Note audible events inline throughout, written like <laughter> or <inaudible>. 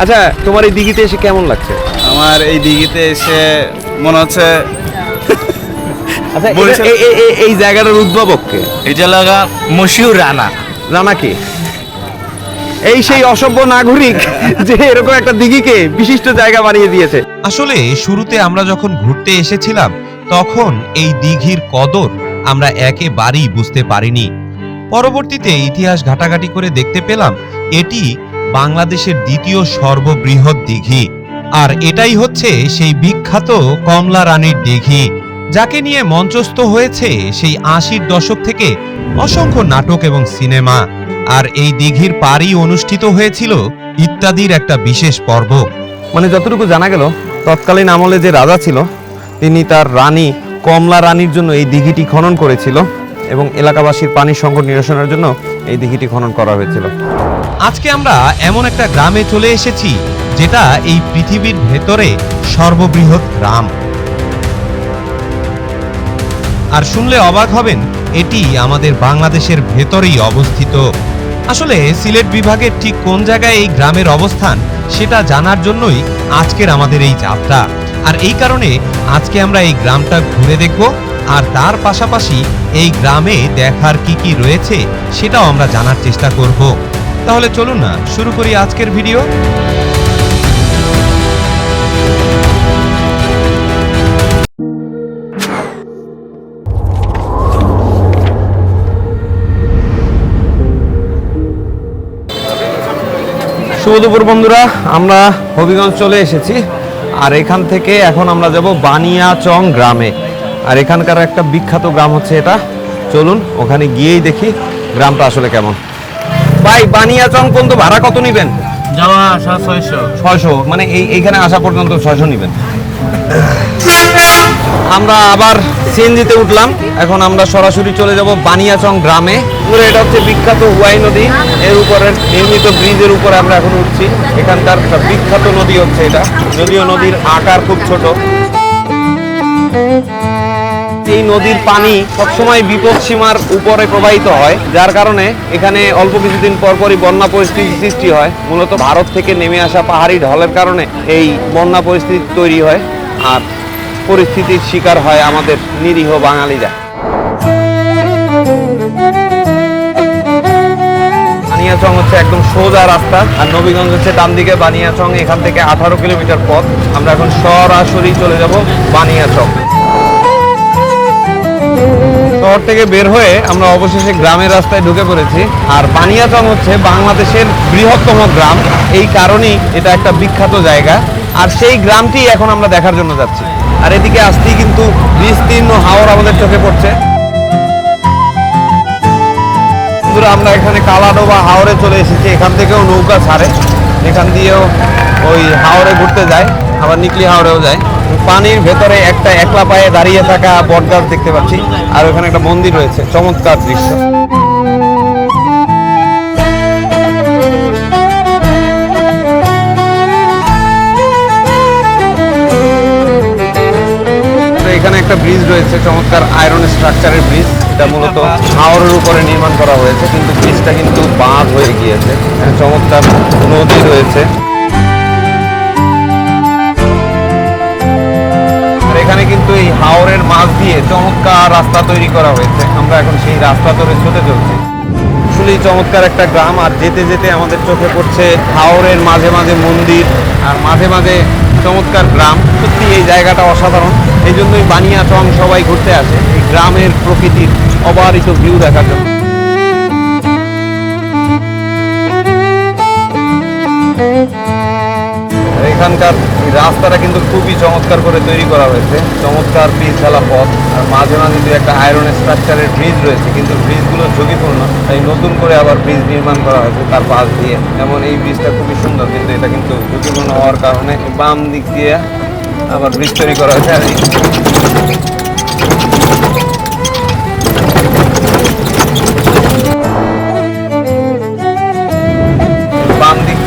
আচ্ছা তোমার এই দিঘিতে এসে কেমন লাগছে? আমার এই দিঘিতে এসে মনে হচ্ছে <laughs> আচ্ছা এটা- এ- এ- এ- এই জায়গাটার উদ্ভাবক কে? এটা লাগা মশিউর রানা। রানা কে? এই সেই অসভ্য নাগরিক <laughs> যে এরকম একটা দিঘিকে বিশিষ্ট জায়গা বানিয়ে দিয়েছে। আসলে শুরুতে আমরা যখন ঘুরতে এসেছিলাম তখন এই দিঘির কদর আমরা একেবারেই বুঝতে পারিনি। পরবর্তীতে ইতিহাস ঘাটাঘাটি করে দেখতে পেলাম এটি বাংলাদেশের দ্বিতীয় সর্ববৃহৎ দিঘি। আর এটাই হচ্ছে সেই বিখ্যাত কমলা রানীর দিঘি, যাকে নিয়ে মঞ্চস্থ হয়েছে সেই আশির দশক থেকে অসংখ্য নাটক এবং সিনেমা। আর এই দিঘির পাড়ই অনুষ্ঠিত হয়েছিল ইত্যাদির একটা বিশেষ পর্ব। মানে যতটুকু জানা গেল, তৎকালীন আমলে যে রাজা ছিল, তিনি তার রানী কমলা রানীর জন্য এই দিঘিটি খনন করেছিল এবং এলাকাবাসীর পানি সংকট নিরসনের জন্য এই দিঘিটি খনন করা হয়েছিল। আজকে আমরা এমন একটা গ্রামে চলে এসেছি, যেটা এই পৃথিবীর ভেতরে সর্ববৃহৎ গ্রাম। আর শুনলে অবাক হবেন, এটি আমাদের বাংলাদেশের ভেতরেই অবস্থিত। আসলে সিলেট বিভাগের ঠিক কোন জায়গায় এই গ্রামের অবস্থান, সেটা জানার জন্যই আজকের আমাদের এই যাত্রা। আর এই কারণে আজকে আমরা এই গ্রামটা ঘুরে দেখব আর তার পাশাপাশি এই গ্রামে দেখার কি কি রয়েছে সেটাও আমরা জানার চেষ্টা করব। তাহলে চলুন না, শুরু করি আজকের ভিডিও। শুভ বন্ধুরা, আমরা হবিগঞ্জ চলে এসেছি। আর এখান থেকে এখন আমরা যাব বানিয়াচং গ্রামে। আর এখানকার একটা বিখ্যাত গ্রাম হচ্ছে এটা। চলুন ওখানে গিয়েই দেখি গ্রামটা আসলে কেমন। ভাই বানিয়াচং পর্যন্ত ভাড়া কত নেবেন? যাওয়া আসা ছয়শো। ছয়শো মানে এই এইখানে আসা পর্যন্ত ছয়শো নেবেন। আমরা আবার সিএনজিতে উঠলাম। এখন আমরা সরাসরি চলে যাব বানিয়াচং গ্রামে। পুরো এটা হচ্ছে বিখ্যাত হুয়াই নদী। এর উপরে নির্মিত ব্রিজের উপরে আমরা এখন উঠছি। এখানকার একটা বিখ্যাত নদী হচ্ছে এটা। যদিও নদীর আকার খুব ছোট। এই নদীর পানি সবসময় বিপদ সীমার উপরে প্রবাহিত হয়, যার কারণে এখানে অল্প কিছুদিন পর পরই বন্যা পরিস্থিতি সৃষ্টি হয়। মূলত ভারত থেকে নেমে আসা পাহাড়ি ঢলের কারণে এই বন্যা পরিস্থিতি তৈরি হয় আর পরিস্থিতির শিকার হয় আমাদের নিরীহ বাঙালিরা। বানিয়াচং হচ্ছে একদম সোজা রাস্তা, আর নবীগঞ্জ হচ্ছে ডান দিকে। বানিয়াচং এখান থেকে আঠারো কিলোমিটার পথ। আমরা এখন সরাসরি চলে যাব বানিয়াচং। শহর থেকে বের হয়ে আমরা অবশেষে গ্রামের রাস্তায় ঢুকে পড়েছি। আর বানিয়াচং হচ্ছে বাংলাদেশের বৃহত্তম গ্রাম। এই কারণেই এটা একটা বিখ্যাত জায়গা। আর সেই গ্রামটি এখন আমরা দেখার জন্য যাচ্ছি। আর এদিকে আসতেই কিন্তু বিস্তীর্ণ হাওর আমাদের চোখে পড়ছে। আমরা এখানে কালাডোবা হাওরে চলে এসেছি। এখান থেকেও নৌকা ছাড়ে। এখান দিয়েও ওই হাওরে ঘুরতে যায়। আবার নিকলি হাওরেও যায়। পানির ভেতরে একটা একলা পায়ে দাঁড়িয়ে থাকা বটগাছ দেখতে পাচ্ছি। আর ওখানে একটা মন্দির রয়েছে, চমৎকার দৃশ্য। এখানে একটা ব্রিজ রয়েছে, চমৎকার আয়রন স্ট্রাকচারের ব্রিজ। এটা মূলত হাওরের উপরে নির্মাণ করা হয়েছে, কিন্তু ব্রিজটা কিন্তু বাঁধ হয়ে গিয়েছে। চমৎকার নদী রয়েছে। এখানে কিন্তু এই হাওরের মাছ দিয়ে চমৎকার রাস্তা তৈরি করা হয়েছে। আমরা এখন সেই রাস্তা ধরে ছুটে চলছি। আসলেই চমৎকার একটা গ্রাম, আর যেতে যেতে আমাদের চোখে পড়ছে হাওরের মাঝে মাঝে মন্দির, আর মাঝে মাঝে চমৎকার গ্রাম। সত্যি এই জায়গাটা অসাধারণ। এই জন্যই বানিয়াচং সবাই ঘুরতে আসে এই গ্রামের প্রকৃতির অবারিত ভিউ দেখার জন্য। আর এখানকার রাস্তাটা কিন্তু খুবই চমৎকার করে তৈরি করা হয়েছে। চমৎকার পিচ ঢালা পথ, আর মাঝে মাঝে দু একটা আয়রন স্ট্রাকচারের ব্রিজ রয়েছে, কিন্তু ব্রিজগুলো ঝুঁকিপূর্ণ, তাই নতুন করে আবার ব্রিজ নির্মাণ করা হয়েছে তার পাশ দিয়ে। যেমন এই ব্রিজটা খুবই সুন্দর, কিন্তু এটা কিন্তু ঝুঁকিপূর্ণ হওয়ার কারণে বাম দিক দিয়ে আবার ব্রিজ তৈরি করা হয়েছে। আর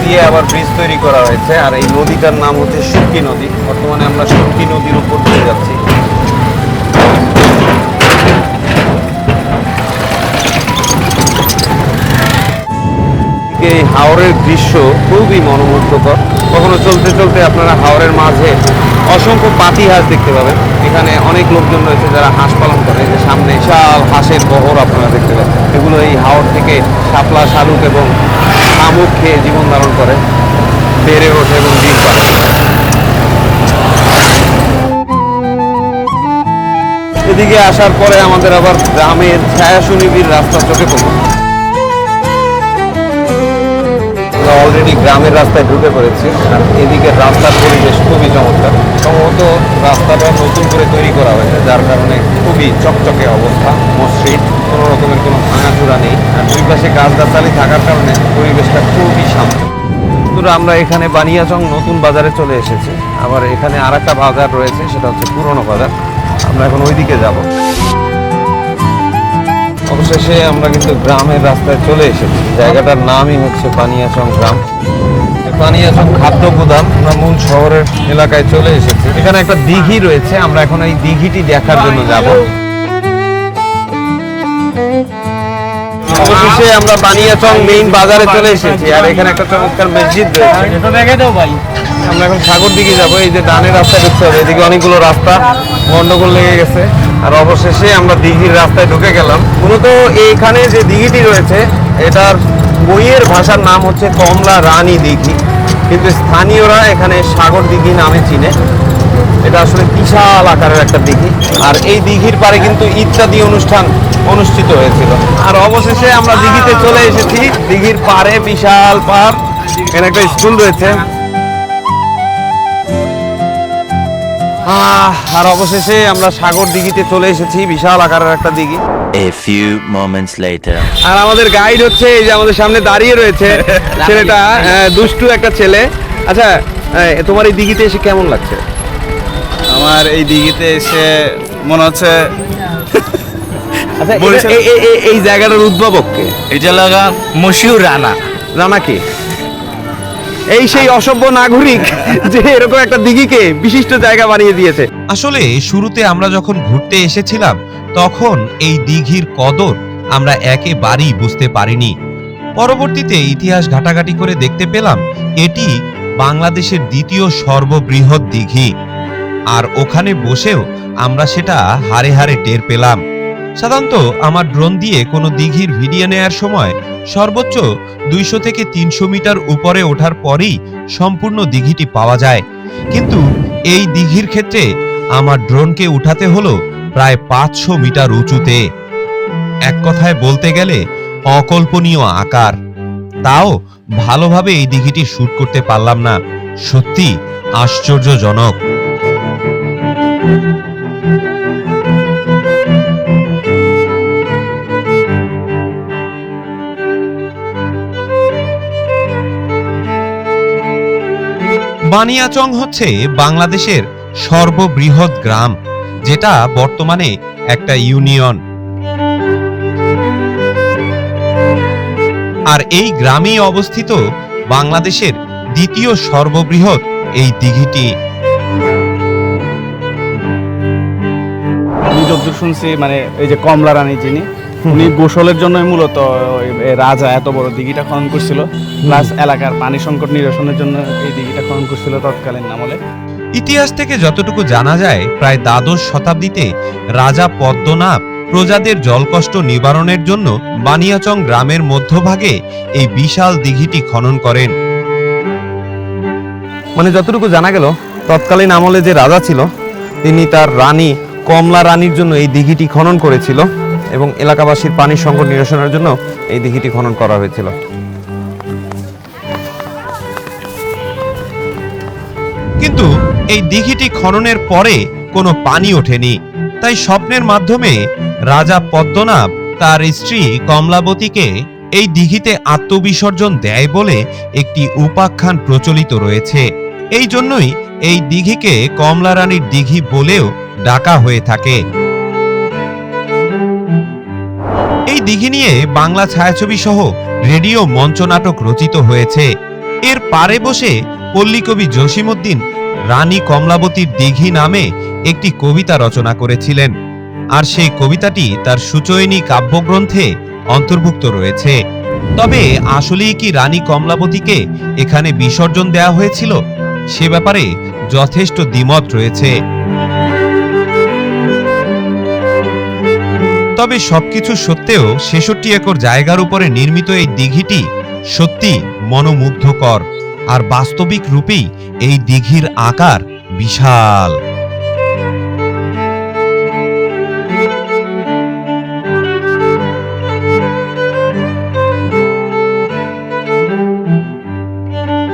দিয়ে আবার ব্রিজ তৈরি করা হয়েছে। আর এই নদীটার নাম হচ্ছে সুটকি নদী। বর্তমানে আমরা সুটকি নদীর উপর দিয়ে যাচ্ছি। এই হাওরের দৃশ্য খুবই মনোমুগ্ধকর। কখনো চলতে চলতে আপনারা হাওরের মাঝে অসংখ্য পাতি হাঁস দেখতে পাবেন। এখানে অনেক লোকজন রয়েছে যারা হাঁস পালন করে। যে সামনে শাল হাঁসের বহর আপনারা দেখতে পাচ্ছেন। এগুলো এই হাওর থেকে শাপলা, শালুক এবং শামুক খেয়ে জীবন ধারণ করে। বেড়ে ওঠে এবং ডিম পারে। এদিকে আসার পরে আমাদের আবার গ্রামের ছায়া সুনিবির রাস্তা চোখে পড়ল। অলরেডি গ্রামের রাস্তায় ঢুকে পড়েছি আর এদিকে রাস্তার পরিবেশ খুবই চমৎকার। সম্ভবত রাস্তাটা নতুন করে তৈরি করা হয়েছে, যার কারণে খুবই চকচকে অবস্থা, মসৃণ। কোনো রকমের কোনো ভাঙাচুরা নেই। আর দুই পাশে গাছগাছালি থাকার কারণে পরিবেশটা খুবই শান্ত। বন্ধুরা, আমরা এখানে বানিয়াচং নতুন বাজারে চলে এসেছি। আবার এখানে আর একটা বাজার রয়েছে, সেটা হচ্ছে পুরনো বাজার। আমরা এখন ওইদিকে যাব। অবশেষে আমরা কিন্তু গ্রামের রাস্তায় চলে এসেছি। জায়গাটার নামই হচ্ছে পানিয়াচং গ্রাম। পানিয়াচং খাদ্য গুদাম আমরা মূল শহরের এলাকায় চলে এসেছি। এখানে একটা দিঘি রয়েছে। আমরা এখন এই দিঘিটি দেখার জন্য যাব। অবশেষে আমরা বানিয়াচং মেইন বাজারে চলে এসেছি। আর এখানে একটা চমৎকার মসজিদ রয়েছে। ভাই। আমরা এখন সাগর দিকে যাব। এই যে ডানের রাস্তায় ঢুকতে হবে। এদিকে অনেকগুলো রাস্তা গন্ডগোল লেগে গেছে। আর অবশেষে আমরা দিঘির রাস্তায় ঢুকে গেলাম। মূলত এইখানে যে দিঘিটি রয়েছে এটার বইয়ের ভাষার নাম হচ্ছে কমলা রানী দিঘি। কিন্তু স্থানীয়রা এখানে সাগর দিঘি নামে চিনে। এটা আসলে বিশাল আকারের একটা দিঘি। আর এই দিঘির পারে কিন্তু ইত্যাদি অনুষ্ঠান অনুষ্ঠিত হয়েছিল। আর অবশেষে আমরা দিঘিতে চলে এসেছি। দিঘির পারে বিশাল পার এখানে একটা স্কুল রয়েছে। আহ, আর অবশেষে আমরা সাগর দিঘিতে চলে এসেছি। বিশাল আকারের একটা দিঘি। A few moments later. আর আমাদের গাইড হচ্ছে এই যে আমাদের সামনে দাঁড়িয়ে রয়েছে। <laughs> ছেলেটা আহ, দুষ্টু একটা ছেলে। আচ্ছা আহ, তোমার এই দিঘিতে এসে কেমন লাগছে? আমার এই দিঘিতে এসে মনে হচ্ছে <laughs> আচ্ছা বরিশাল- এই- এই- এই- এই জায়গাটার উদ্ভাবক কে? এটা লাগা মশিউর রানা। রানা কে? এই সেই অসভ্য নাগরিক <laughs> যে এরকম একটা দিঘিকে বিশিষ্ট জায়গা বানিয়ে দিয়েছে। আসলে শুরুতে আমরা যখন ঘুরতে এসেছিলাম তখন এই দিঘির কদর আমরা একেবারেই বুঝতে পারিনি। পরবর্তীতে ইতিহাস ঘাটাঘাটি করে দেখতে পেলাম এটি বাংলাদেশের দ্বিতীয় সর্ববৃহৎ দিঘি। আর ওখানে বসেও আমরা সেটা হারে হারে টের পেলাম। সাধারণত আমার ড্রোন দিয়ে কোনো দিঘির ভিডিও নেয়ার সময় সর্বোচ্চ দুইশো থেকে তিনশো মিটার উপরে ওঠার পরেই সম্পূর্ণ দিঘিটি পাওয়া যায়। কিন্তু এই দিঘির ক্ষেত্রে আমার ড্রোনকে উঠাতে হলো প্রায় পাঁচশো মিটার উঁচুতে। এক কথায় বলতে গেলে অকল্পনীয় আকার। তাও ভালোভাবে এই দিঘিটি শুট করতে পারলাম না। সত্যি আশ্চর্যজনক। বানিয়াচং হচ্ছে বাংলাদেশের সর্ববৃহৎ গ্রাম, যেটা বর্তমানে একটা ইউনিয়ন। আর এই গ্রামেই অবস্থিত বাংলাদেশের দ্বিতীয় সর্ববৃহৎ এই দিঘিটি। আমি যতদূর শুনছি মানে এই যে কমলা রানী যিনি উনি গোসলের জন্য মূলত রাজা এত বড় দিঘিটা খনন করছিল প্লাস এলাকার পানি সংকট নিরসনের জন্য এই দিঘিটা খনন করছিল তৎকালীন আমলে। ইতিহাস থেকে যতটুকু জানা যায় প্রায় দ্বাদশ শতাব্দীতে রাজা পদ্মনাভ প্রজাদের জলকষ্ট নিবারণের জন্য বানিয়াচং গ্রামের মধ্যভাগে এই বিশাল দিঘিটি খনন করেন। মানে যতটুকু জানা গেল তৎকালীন আমলে যে রাজা ছিল তিনি তার রানী কমলা রানীর জন্য এই দিঘিটি খনন করেছিল এবং এলাকাবাসীর পানির সংকট নিরসনের জন্য এই দিঘিটি খনন করা হয়েছিল। কিন্তু এই দিঘিটি খননের পরে কোনো পানি ওঠেনি। তাই স্বপ্নের মাধ্যমে রাজা পদ্মনাভ তার স্ত্রী কমলাবতীকে এই দিঘিতে আত্মবিসর্জন দেয় বলে একটি উপাখ্যান প্রচলিত রয়েছে। এই জন্যই এই দিঘিকে কমলা রানীর দিঘি বলেও ডাকা হয়ে থাকে। এই দিঘি নিয়ে বাংলা ছায়াছবি সহ রেডিও মঞ্চনাটক রচিত হয়েছে। এর পারে বসে পল্লীকবি জসিমউদ্দিন রানী কমলাবতীর দিঘি নামে একটি কবিতা রচনা করেছিলেন। আর সেই কবিতাটি তার সুচয়নী কাব্যগ্রন্থে অন্তর্ভুক্ত রয়েছে। তবে আসলেই কি রানী কমলাবতীকে এখানে বিসর্জন দেয়া হয়েছিল? সে ব্যাপারে যথেষ্ট দ্বিমত রয়েছে। তবে সবকিছু সত্ত্বেও ছেষট্টি একর জায়গার উপরে নির্মিত এই দিঘিটি সত্যি মনোমুগ্ধকর আর বাস্তবিক রূপেই এই দিঘির আকার বিশাল।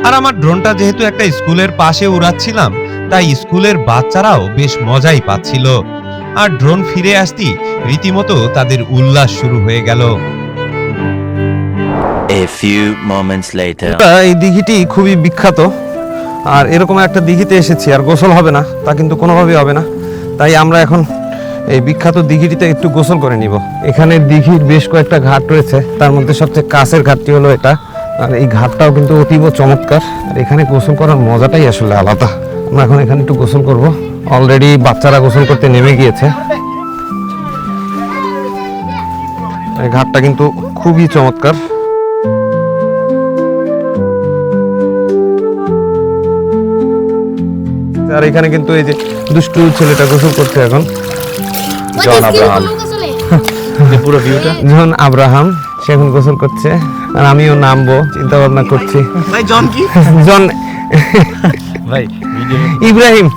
আর আমার ড্রোনটা যেহেতু একটা স্কুলের পাশে উড়াচ্ছিলাম, তাই স্কুলের বাচ্চারাও বেশ মজাই পাচ্ছিল। আর ড্রোন ফিরে আসতেই রীতিমতো তাদের উল্লাস শুরু হয়ে গেল. এই দিঘিটি খুবই বিখ্যাত। আর এরকম একটা দিঘিতে এসেছি আর গোসল হবে না তা কিন্তু কোনোভাবেই হবে না। তাই আমরা এখন এই বিখ্যাত দিঘিটিতে একটু গোসল করে নিব। এখানে দিঘির বেশ কয়েকটা ঘাট রয়েছে তার মধ্যে সবচেয়ে কাছের ঘাটটি হলো এটা। আর এই ঘাটটাও কিন্তু অতীব চমৎকার আর এখানে গোসল করার মজাটাই আসলে আলাদা। আমরা এখন এখানে একটু গোসল করব। অলরেডি বাচ্চারা গোসল করতে নেমে গিয়েছে। এই ঘাটটা কিন্তু খুবই চমৎকার। আর এখানে কিন্তু এই যে দুষ্টু ছেলেটা গোসল করছে এখন। জন আব্রাহাম <laughs> পুরো ভিউটা জন আব্রাহাম সে এখন গোসল করছে। আর আমিও নামবো চিন্তা ভাবনা করছি। ভাই জন কি? <laughs> জন ভাই ইব্রাহিম।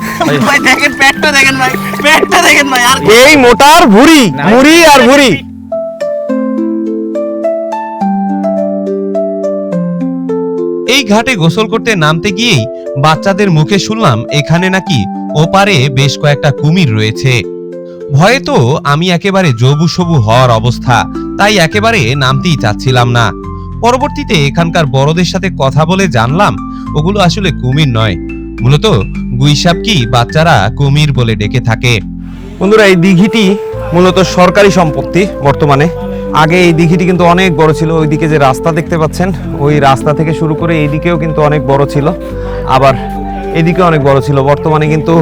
ভাই দেখেন পেটটা দেখেন ভাই পেটটা দেখেন ভাই আর এই মোটার ভুড়ি মুড়ি আর ভুড়ি। এই ঘাটে গোসল করতে নামতে গিয়েই বাচ্চাদের মুখে শুনলাম এখানে নাকি ওপারে বেশ কয়েকটা কুমির রয়েছে। ভয়ে তো আমি একেবারে জবু সবু হওয়ার অবস্থা তাই একেবারে নামতেই চাচ্ছিলাম না। পরবর্তীতে এখানকার বড়দের সাথে কথা বলে জানলাম ওগুলো আসলে কুমির নয়। মূলত গুইসাপ কি বাচ্চারা কুমির বলে ডেকে থাকে। বন্ধুরা, এই দিঘিটি মূলত সরকারি সম্পত্তি বর্তমানে। আগে এই দিঘিটি কিন্তু অনেক বড় ছিল, ওইদিকে যে রাস্তা দেখতে পাচ্ছেন, ওই রাস্তা থেকে শুরু করে এইদিকেও কিন্তু অনেক বড় ছিল, আবার এদিকে অনেক বড় ছিল। বর্তমানে কিন্তু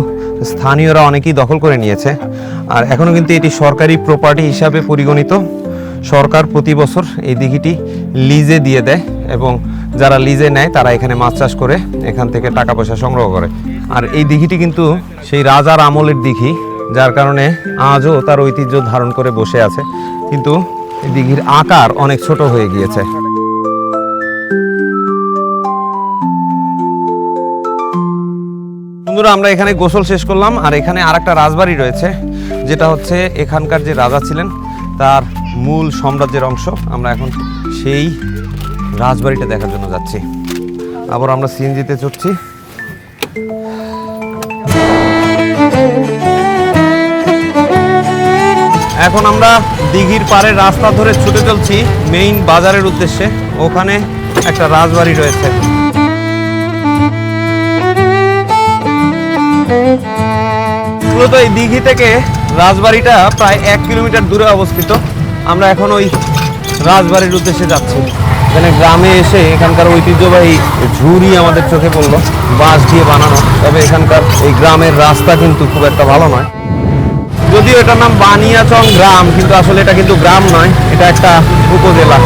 স্থানীয়রা অনেকেই দখল করে নিয়েছে। আর এখনও কিন্তু এটি সরকারি প্রপার্টি হিসাবে পরিগণিত। সরকার প্রতি বছর এই দিঘিটি লিজে দিয়ে দেয় এবং যারা লিজে নেয়, তারা এখানে মাছ চাষ করে, এখান থেকে টাকা পয়সা সংগ্রহ করে। আর এই দিঘিটি কিন্তু সেই রাজার আমলের দিঘি, যার কারণে আজও তার ঐতিহ্য ধারণ করে বসে আছে। কিন্তু দিঘির আকার অনেক ছোট হয়ে গিয়েছে। বন্ধুরা, আমরা এখানে গোসল শেষ করলাম, আর এখানে আরেকটা রাজবাড়ি রয়েছে, যেটা হচ্ছে এখানকার যে রাজা ছিলেন, তার মূল সাম্রাজ্যের অংশ। আমরা এখন সেই রাজবাড়িটা দেখার জন্য যাচ্ছি। আবার আমরা সিএনজিতে চড়ছি। এখন আমরা দিঘির পাড়ে রাস্তা ধরে ছুটে চলছি মেইন বাজারের উদ্দেশ্যে। ওখানে একটা রাজবাড়ি রয়েছে। মূলত এই দিঘি থেকে রাজবাড়িটা প্রায় এক কিলোমিটার দূরে অবস্থিত। আমরা এখন ওই রাজবাড়ির উদ্দেশ্যে যাচ্ছি। এখানে গ্রামে এসে এখানকার ঐতিহ্যবাহী ঝুড়ি আমাদের চোখে পড়ল, বাঁশ দিয়ে বানানো। তবে এখানকার এই গ্রামের রাস্তা কিন্তু খুব একটা ভালো নয়। যদিও এটার নাম বানিয়াচং গ্রাম, কিন্তু আসলে এটা কিন্তু গ্রাম নয়, এটা একটা উপজেলা।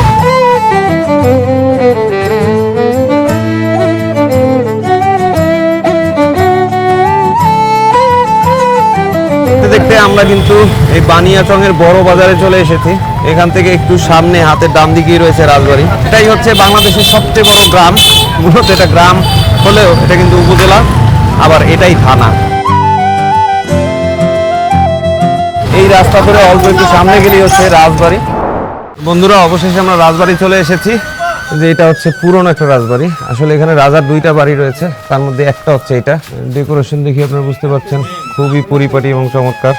দেখতে আমরা কিন্তু এই বানিয়াচং এর বড় বাজারে চলে এসেছি। এখান থেকে একটু সামনে হাতের ডান দিকেই রয়েছে রাজবাড়ি। এটাই হচ্ছে বাংলাদেশের সবচেয়ে বড় গ্রাম। মূলত এটা গ্রাম হলেও এটা কিন্তু উপজেলা, আবার এটাই থানা। এই রাস্তা ধরে অল্প একটু সামনে গেলেই হচ্ছে রাজবাড়ি। বন্ধুরা, অবশেষে আমরা রাজবাড়ি চলে এসেছি। যে এটা হচ্ছে পুরনো একটা রাজবাড়ি। আসলে এখানে রাজার দুইটা বাড়ি রয়েছে। তার মধ্যে একটা হচ্ছে এটা। ডেকোরেশন দেখি আপনারা বুঝতে পারছেন। খুবই পরিপাটি এবং চমৎকার।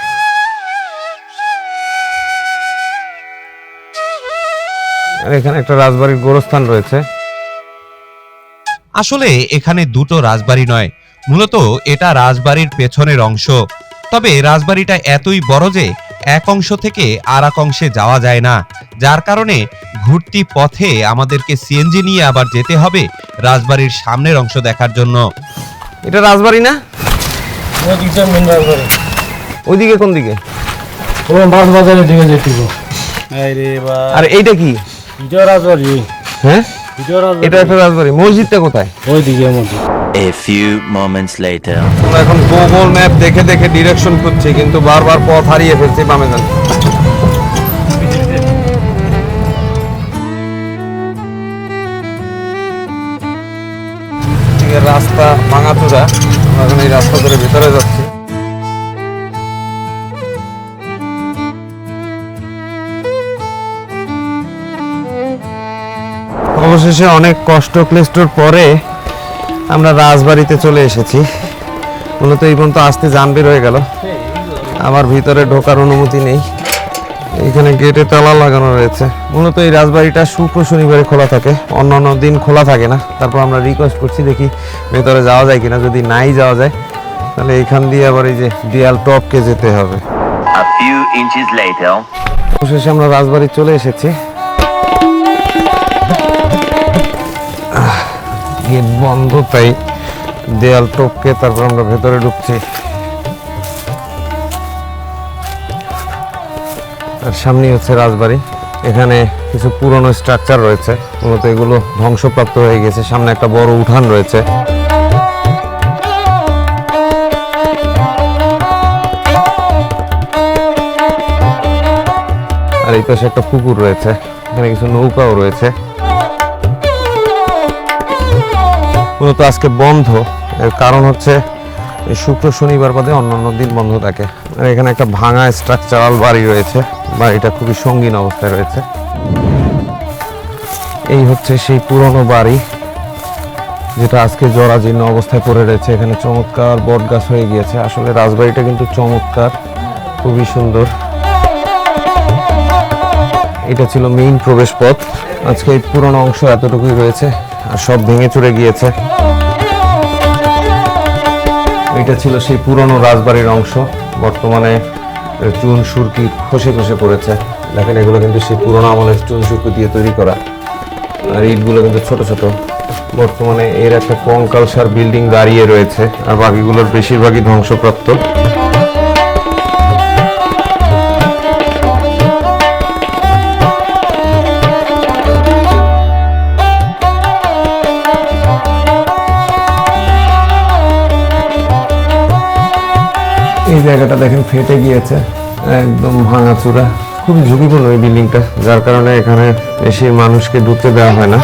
আর এখানে একটা রাজবাড়ির গোরস্থান রয়েছে। আসলে এখানে দুটো রাজবাড়ি নয় মূলত এটা রাজবাড়ির পেছনের অংশ। তবে রাজবাড়িটা এতই বড় যে এক অংশ থেকে আর এক অংশে যাওয়া যায় না। যার কারণে ঘুরতি পথে আমাদেরকে সিএনজি নিয়ে আবার যেতে হবে রাজবাড়ির সামনের অংশ দেখার জন্য। এটা রাজবাড়ি না? ওদিকটা মেন ওইদিকে কোন দিকে? মাছ বাজারের দিকে যেতে আরে বা। আর এইটা কি? এটা রাজবাড়ি হ্যাঁ? রাজবাড়ি এটা একটা রাজবাড়ি। মসজিদটা কোথায়? ওই দিকে A few moments later. আমরা এখন গুগল ম্যাপ দেখে দেখে ডিরেকশন খুঁজছি কিন্তু বারবার পথ হারিয়ে ফেলছি বামে যান রাস্তা ভাঙাচোরা। এখন এই রাস্তা ধরে ভিতরে যাচ্ছি। অবশেষে অনেক কষ্ট ক্লেষ্টর পরে আমরা রাজবাড়িতে চলে এসেছি। মূলত এই পর্যন্ত আসতে যান বের হয়ে গেল। আমার ভিতরে ঢোকার অনুমতি নেই। এখানে গেটে তালা লাগানো রয়েছে। মূলত এই রাজবাড়িটা শুক্র শনিবারে খোলা থাকে। অন্যান্য দিন খোলা থাকে না। তারপর আমরা রিকোয়েস্ট করছি দেখি ভেতরে যাওয়া যায় কিনা। যদি নাই যাওয়া যায় তাহলে এখান দিয়ে আবার এই যে দিয়াল টপকে যেতে হবে. অবশেষে আমরা রাজবাড়ি চলে এসেছি। গেট বন্ধ তাই দেয়াল টপকে তারপর আমরা ভেতরে ঢুকছি। আর সামনে হচ্ছে রাজবাড়ি। এখানে কিছু পুরনো স্ট্রাকচার রয়েছে। মূলত এগুলো ধ্বংসপ্রাপ্ত হয়ে গেছে। সামনে একটা বড় উঠান রয়েছে। আর এই পাশে একটা পুকুর রয়েছে। এখানে কিছু নৌকাও রয়েছে। মূলত আজকে বন্ধ। এর কারণ হচ্ছে শুক্র শনিবার বাদে অন্যান্য দিন বন্ধ থাকে। আর এখানে একটা ভাঙা স্ট্রাকচারাল বাড়ি রয়েছে। বাড়িটা খুবই সঙ্গীন অবস্থায় রয়েছে। এই হচ্ছে সেই পুরনো বাড়ি, যেটা আজকে জরাজীর্ণ অবস্থায় পড়ে রয়েছে। এখানে চমৎকার বট গাছ হয়ে গিয়েছে। আসলে রাজবাড়িটা কিন্তু চমৎকার, খুবই সুন্দর। এটা ছিল মেইন প্রবেশ পথ আজকে এই পুরনো অংশ এতটুকুই রয়েছে, আর সব ভেঙে চড়ে গিয়েছে। এটা ছিল সেই পুরনো রাজবাড়ির অংশ। বর্তমানে চুন সুরকি খসে খসে পড়েছে। দেখেন, এগুলো কিন্তু সেই পুরোনো আমলের চুন সুরকি দিয়ে তৈরি করা। আর ইটগুলো কিন্তু ছোট ছোট। বর্তমানে এর একটা কঙ্কালসার বিল্ডিং দাঁড়িয়ে রয়েছে, আর বাকিগুলোর বেশিরভাগই ধ্বংসপ্রাপ্ত। জায়গাটা দেখেন, ফেটে গিয়েছে, একদম ভাঙাচুরা। খুবই ঝুঁকিপূর্ণ এই বিল্ডিংটা, যার কারণে এখানে বেশি মানুষকে ঢুকতে দেওয়া হয় না।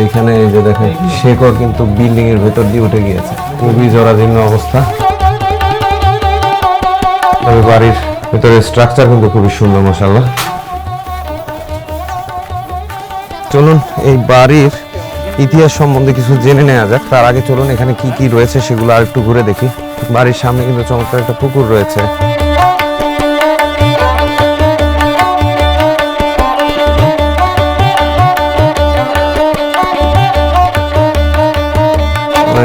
এইখানে এই যে দেখেন, শেকড় কিন্তু বিল্ডিং এর ভেতর দিয়ে উঠে গিয়েছে। খুবই জরাজীর্ণ অবস্থা। তবে বাড়ির ভেতরে স্ট্রাকচার কিন্তু খুবই সুন্দর মশাল্লা চলুন, এই বাড়ির ইতিহাস সম্বন্ধে কিছু জেনে নেওয়া যাক। তার আগে চলুন এখানে কি কি রয়েছে সেগুলো আর একটু ঘুরে দেখি। বাড়ির সামনে কিন্তু চমৎকার একটা পুকুর রয়েছে।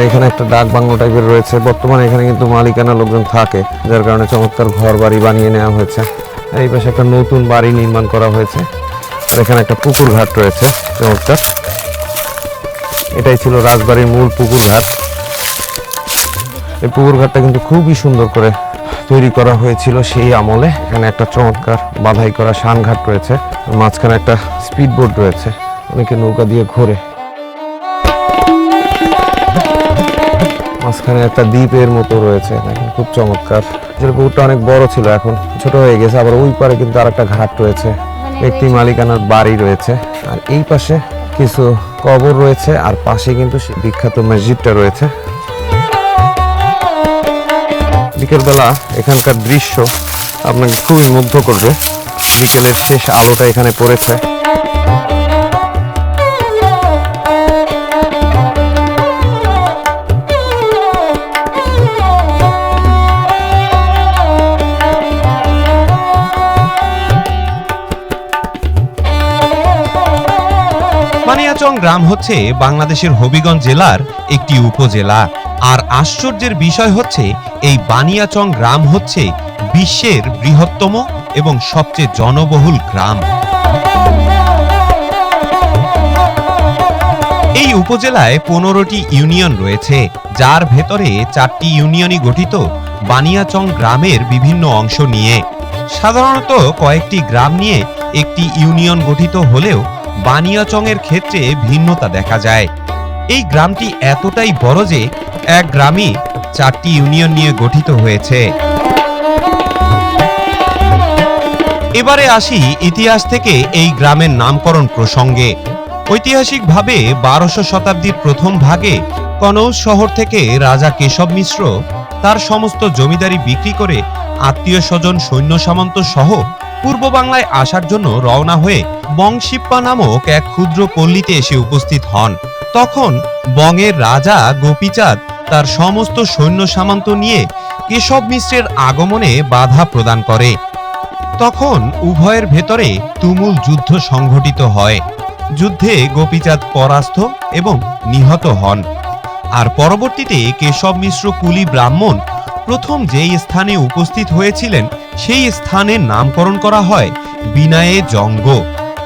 এখানে একটা ডাক বাংলো টাইপের রয়েছে। বর্তমানে এখানে কিন্তু মালিকানা লোকজন থাকে, যার কারণে চমৎকার ঘর বাড়ি বানিয়ে নেওয়া হয়েছে। এই পাশে একটা নতুন বাড়ি নির্মাণ করা হয়েছে। আর এখানে একটা পুকুর ঘাট রয়েছে, চমৎকার। এটাই ছিল রাজবাড়ির মূল পুকুর ঘাট এই পুকুর ঘাটটা কিন্তু খুবই সুন্দর করে তৈরি করা হয়েছিল সেই আমলে। এখানে একটা চমৎকার বাধাই করা শান ঘাট রয়েছে মাঝখানে একটা স্পিড বোট রয়েছে। অনেকে নৌকা দিয়ে ঘোরে। মাঝখানে একটা দ্বীপের মতো রয়েছে। দেখেন খুব চমৎকার। যে পুকুরটা অনেক বড় ছিল এখন। ছোট হয়ে গেছে। আবার ওই পারে কিন্তু আর একটা ঘাট রয়েছে। ব্যক্তি মালিকানার বাড়ি রয়েছে। আর এই পাশে কিছু কবর রয়েছে আর পাশে কিন্তু বিখ্যাত মসজিদটা রয়েছে। বিকেলবেলা এখানকার দৃশ্য আপনাকে খুবই মুগ্ধ করবে। বিকেলের শেষ আলোটা এখানে পড়েছে। বানিয়াচং গ্রাম হচ্ছে বাংলাদেশের হবিগঞ্জ জেলার একটি উপজেলা। আর আশ্চর্যের বিষয় হচ্ছে, এই বানিয়াচং গ্রাম হচ্ছে বিশ্বের বৃহত্তম এবং সবচেয়ে জনবহুল গ্রাম। এই উপজেলায় পনেরোটি ইউনিয়ন রয়েছে, যার ভেতরে চারটি ইউনিয়নই গঠিত বানিয়াচং গ্রামের বিভিন্ন অংশ নিয়ে। সাধারণত কয়েকটি গ্রাম নিয়ে একটি ইউনিয়ন গঠিত হলেও বানিয়াচংয়ের ক্ষেত্রে ভিন্নতা দেখা যায়। এই গ্রামটি এতটাই বড় যে এক গ্রামই চারটি ইউনিয়ন নিয়ে গঠিত হয়েছে। এবারে আসি ইতিহাস থেকে এই গ্রামের নামকরণ প্রসঙ্গে। ঐতিহাসিকভাবে বারোশো শতাব্দীর প্রথম ভাগে কনৌজ শহর থেকে রাজা কেশব মিশ্র তার সমস্ত জমিদারি বিক্রি করে আত্মীয় স্বজন, সৈন্য সামন্ত সহ পূর্ব বাংলায় আসার জন্য রওনা হয়ে বংশিপ্পা নামক এক ক্ষুদ্র পল্লীতে এসে উপস্থিত হন। তখন বঙ্গের রাজা গোপীচাঁদ তার সমস্ত সৈন্য সামন্ত নিয়ে কেশব মিশ্রের আগমনে বাধা প্রদান করে। তখন উভয়ের ভেতরে তুমুল যুদ্ধ সংঘটিত হয়। যুদ্ধে গোপীচাঁদ পরাস্ত এবং নিহত হন। আর পরবর্তীতে কেশব মিশ্র কুলি ব্রাহ্মণ প্রথম যেই স্থানে উপস্থিত হয়েছিলেন সেই স্থানের নামকরণ করা হয় বিনায়ে জঙ্গ।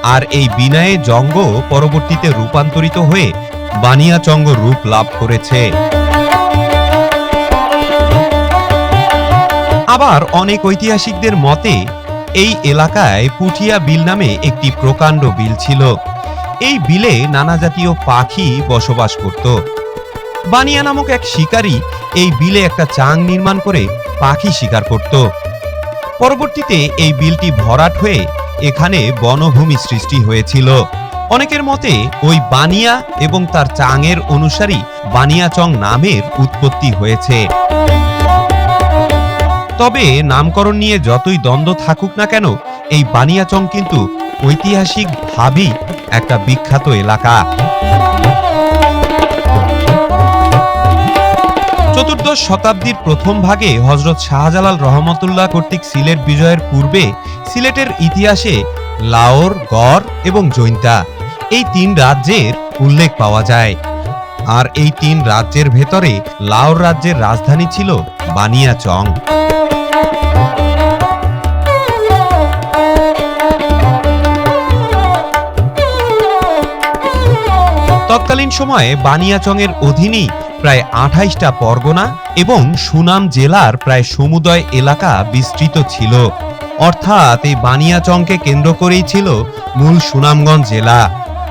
আর এই বিনায়ে জঙ্গ পরবর্তীতে রূপান্তরিত হয়ে বানিয়াচঙ্গ রূপ লাভ করেছে। আবার অনেক ঐতিহাসিকদের মতে, এই এলাকায় পুঠিয়া বিল নামে একটি প্রকাণ্ড বিল ছিল। এই বিলে নানা জাতীয় পাখি বসবাস করত। বানিয়া নামক এক শিকারী এই বিলে একটা চাং নির্মাণ করে পাখি শিকার করত। পরবর্তীতে এই বিলটি ভরাট হয়ে এখানে বনভূমি সৃষ্টি হয়েছিল। অনেকের মতে ওই বানিয়া এবং তার চাঙের অনুসারী বানিয়াচং নামের উৎপত্তি হয়েছে। তবে নামকরণ নিয়ে যতই দ্বন্দ্ব থাকুক না কেন, এই বানিয়াচং কিন্তু ঐতিহাসিক ভাবেই একটা বিখ্যাত এলাকা। চতুর্দশ শতাব্দীর প্রথম ভাগে হজরত শাহজালাল রহমতুল্লাহ কর্তৃক সিলেট বিজয়ের পূর্বে সিলেটের ইতিহাসে লাওর, গড় এবং জৈন্তা, এই তিন রাজ্যের উল্লেখ পাওয়া যায়। আর এই তিন রাজ্যের ভেতরে লাওর রাজ্যের রাজধানী ছিল বানিয়াচং তৎকালীন সময়ে বানিয়াচং এর অধীনেই প্রায় আঠাইশটা পরগনা এবং সুনাম জেলার প্রায় সমুদয় এলাকা বিস্তৃত ছিল। অর্থাৎ এই বানিয়াচংকে কেন্দ্র করেই ছিল মূল সুনামগঞ্জ জেলা।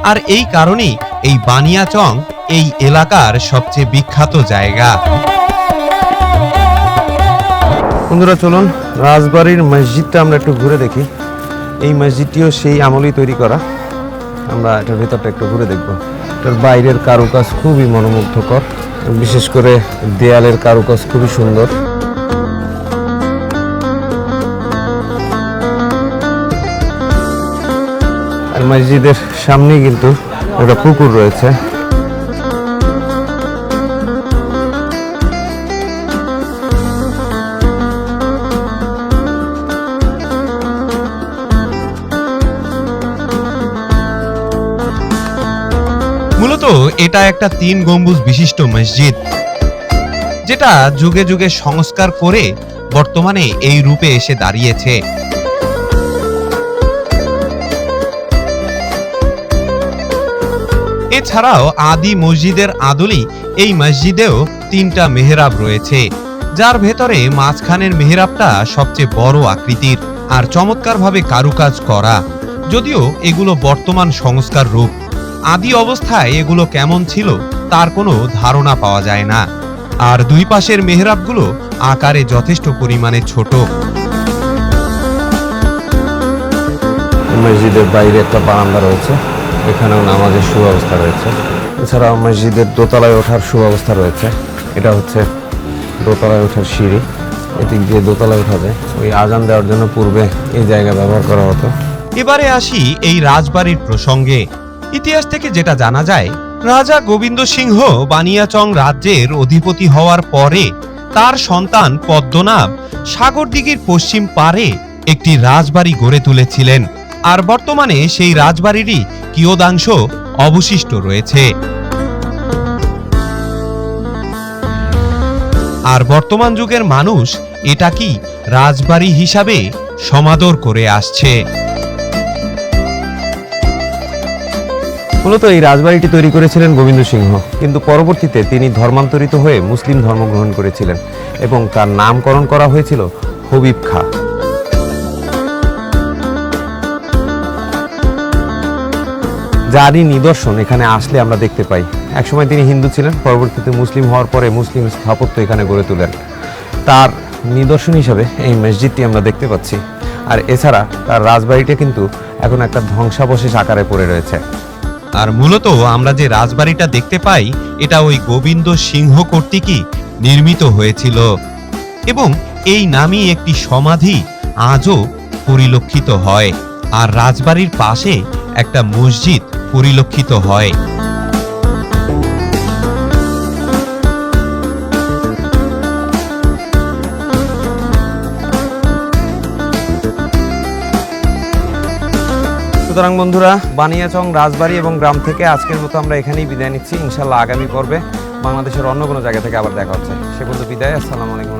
আর এই কারণেই এই বানিয়াচং এই এলাকার সবচেয়ে বিখ্যাত জায়গা। বন্ধুরা, চলুন রাজবাড়ির মসজিদটা আমরা একটু ঘুরে দেখি। এই মসজিদটিও সেই আমলেই তৈরি করা। আমরা এটার ভেতরটা একটু ঘুরে দেখব। এটার বাইরের কারুকাজ খুবই মনোমুগ্ধকর। বিশেষ করে দেয়ালের কারুকাজ খুবই সুন্দর। আর মসজিদের সামনে কিন্তু একটা পুকুর রয়েছে। এটা একটা তিন গম্বুজ বিশিষ্ট মসজিদ, যেটা যুগে যুগে সংস্কার করে বর্তমানে এই রূপে এসে দাঁড়িয়েছে। এছাড়াও আদি মসজিদের আদলি এই মসজিদেও তিনটা মেহরাব রয়েছে, যার ভেতরে মাঝখানের মেহরাবটা সবচেয়ে বড় আকৃতির আর চমৎকারভাবে কারুকাজ করা, যদিও এগুলো বর্তমান সংস্কার রূপ। আদি অবস্থায় এগুলো কেমন ছিল তার কোনো ধারণা পাওয়া যায় না। আর দুই পাশের মেহরাবগুলো আকারে যথেষ্ট পরিমাণে ছোট। মসজিদের বাইরে একটা বারান্দা রয়েছে এখানেও নামাজের সুব্যবস্থা রয়েছে। এছাড়াও মসজিদের দোতলায় ওঠার সুব্যবস্থা রয়েছে। এটা হচ্ছে দোতলায় ওঠার সিঁড়ি এদিক দিয়ে দোতলায় ওঠা যায়। ওই আজান দেওয়ার জন্য পূর্বে এই জায়গা ব্যবহার করা হতো। এবারে আসি এই রাজবাড়ির প্রসঙ্গে। ইতিহাস থেকে যেটা জানা যায়, রাজা গোবিন্দ সিংহ বানিয়াচং রাজ্যের অধিপতি হওয়ার পরে তার সন্তান পদ্মনাভ সাগরদিঘির পশ্চিম পারে একটি রাজবাড়ি গড়ে তুলেছিলেন। আর বর্তমানে সেই রাজবাড়িরই কিয়দাংশ অবশিষ্ট রয়েছে। আর বর্তমান যুগের মানুষ এটা কি রাজবাড়ি হিসাবে সমাদর করে আসছে? মূলত এই রাজবাড়িটি তৈরি করেছিলেন গোবিন্দ সিংহ। কিন্তু পরবর্তীতে তিনি ধর্মান্তরিত হয়ে মুসলিম ধর্ম গ্রহণ করেছিলেন এবং তার নামকরণ করা হয়েছিল হবিব খা। যারই নিদর্শন, এখানে আসলে আমরা দেখতে পাই। একসময় তিনি হিন্দু ছিলেন, পরবর্তীতে মুসলিম হওয়ার পরে মুসলিম স্থাপত্য এখানে গড়ে তোলেন। তার নিদর্শন হিসাবে এই মসজিদটি আমরা দেখতে পাচ্ছি। আর এছাড়া তার রাজবাড়িটা কিন্তু এখন একটা ধ্বংসাবশেষ আকারে পড়ে রয়েছে। আর মূলত আমরা যে রাজবাড়িটা দেখতে পাই, এটা ওই গোবিন্দ সিংহ কর্তৃকই নির্মিত হয়েছিল। এবং এই নামই একটি সমাধি আজও পরিলক্ষিত হয়। আর রাজবাড়ির পাশে একটা মসজিদ পরিলক্ষিত হয়। সুতরাং বন্ধুরা, বানিয়াচং রাজবাড়ি এবং গ্রাম থেকে আজকের মতো আমরা এখানেই বিদায় নিচ্ছি। ইনশাল্লাহ আগামী পর্বে বাংলাদেশের অন্য কোনো জায়গা থেকে আবার দেখা হচ্ছে। সে পর্যন্ত বিদায়, আসসালামু আলাইকুম।